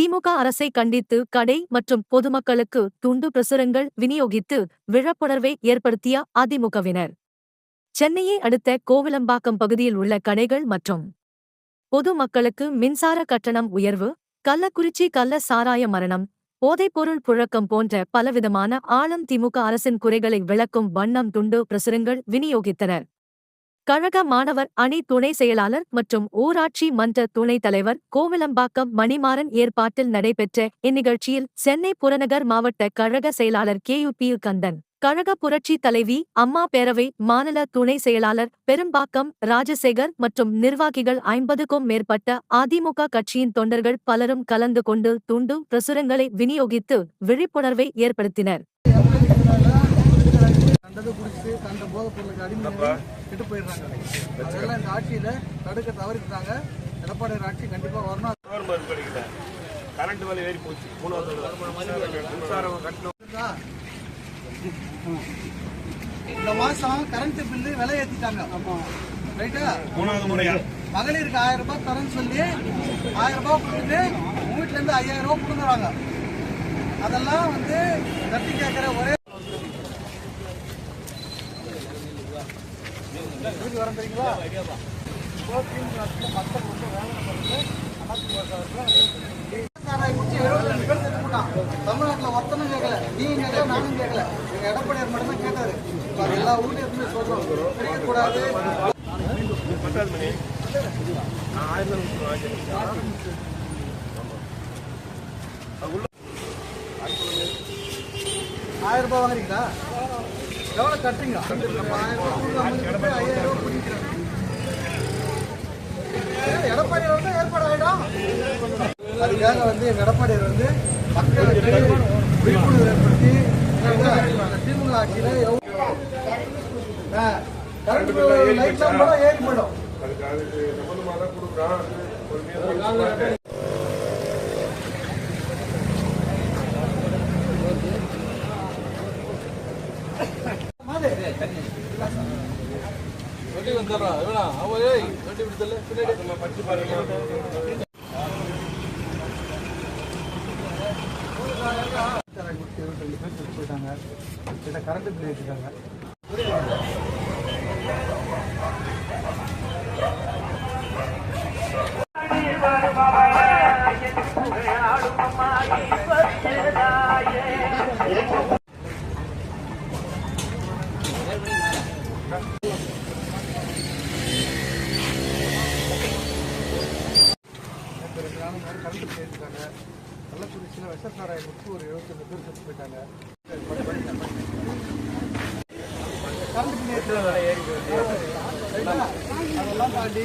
திமுக அரசை கண்டித்து கடை மற்றும் பொதுமக்களுக்கு துண்டு பிரசுரங்கள் விநியோகித்து விழப்புணர்வை ஏற்படுத்திய அதிமுகவினர். சென்னையை அடுத்த கோவிலம்பாக்கம் பகுதியில் உள்ள கடைகள் மற்றும் பொதுமக்களுக்கு மின்சார கட்டணம் உயர்வு கள்ளக்குறிச்சி கள்ள சாராய மரணம் போதைப்பொருள் புழக்கம் போன்ற பலவிதமான ஆளும் திமுக அரசின் குறைகளை விளக்கும் வண்ணம் துண்டு பிரசுரங்கள் விநியோகித்தனர். கழக மாணவர் அணி துணை செயலாளர் மற்றும் ஊராட்சி மன்ற துணைத் தலைவர் கோவிலம்பாக்கம் மணிமாறன் ஏற்பாட்டில் நடைபெற்ற இந்நிகழ்ச்சியில் சென்னை புறநகர் மாவட்ட கழக செயலாளர் கே யு பி கந்தன் கழக புரட்சி தலைவி அம்மா பேரவை மாநில துணை செயலாளர் பெரும்பாக்கம் ராஜசேகர் மற்றும் நிர்வாகிகள் ஐம்பதுக்கும் மேற்பட்ட அதிமுக கட்சியின் தொண்டர்கள் பலரும் கலந்து கொண்டு துண்டு பிரசுரங்களை விநியோகித்து விழிப்புணர்வை ஏற்படுத்தினர். கண்டது குடிச்சு கண்ட போதைப் பொருளுக்கு அடிமை கெட்டு போயிடுறாங்க. அதெல்லாம் இந்த ஆட்சியில தடுக்க தவறிட்டாங்க. எடப்பாடி ஆட்சி கண்டிப்பா வரணும். கரண்ட் விலை ஏறி போச்சு. மின்சாரம் கட்டணம்? இந்த மாசம் கரண்ட் பில்லு விலை ஏத்திட்டாங்க. ரைட்டா மூணாவது முறையா? மகளிருக்கு ஆயிரம் ரூபாய் தரேன்னு சொல்லி ஆயிரம் ரூபாய் கொடுத்துட்டு வீட்டுல இருந்து ஐயாயிரம் ரூபாய் கொடுக்குறாங்க. அதெல்லாம் வந்து தட்டி கேட்கிற ஒரே வீடு வரம் தெரியுங்களா இப்போ திமுக ஆட்சியில மக்கள் ரொம்ப வேதனைப்படுறது அதிமுக அவர்கள் சாராயம் குடிச்சு 72 பேர் செத்து போட்டான். தமிழ்நாட்டுல ஒருத்தனும் கேட்கல. நீங்க கேட்கல நானும் கேட்கல. எங்க எடப்பாடியார் மட்டும் தான் கேட்டாரு. இப்ப அது எல்லா ஊர்லயும் இருந்து சொல்றோம். பிரிக்கக்கூடாது. ஆயிரத்தி நூற்றி ஆயிரம் ரூபாய் வாங்குறீங்களா? பிடிக்கிறோம். ஏய், எடப்பாடியார் வந்து ஏற்பாடு ஆயிடும் அதுக்காக வந்து எங்க எடப்பாடியார் வந்து மக்களுக்கு விழிப்புணர்வு ஏற்படுத்தி திமுக ஆட்சியில எவ்வளவு ஆ, கரண்ட் லைட்லாம் கூட ஏறி போயிடும். அதுக்கு அதுக்கு சம்பந்தமாக தான் கொடுக்குறான். வண்டி வந்துடுறான் இவனா? அவன் ஏய் வண்டி விடுதல பின்னாடி. படிச்சு பாருங்க போயிட்டாங்க கரண்ட் பில் ஏற்றிருக்காங்க நாலு கரண்ட் கலந்து ஏற்றிட்டாங்க கள்ளக்குறிச்சியில் விஷசாராயம் குடிச்சு ஒரு எழுபத்தஞ்சு பேர் செத்து போயிட்டாங்க. கரண்ட் அதெல்லாம் தாண்டி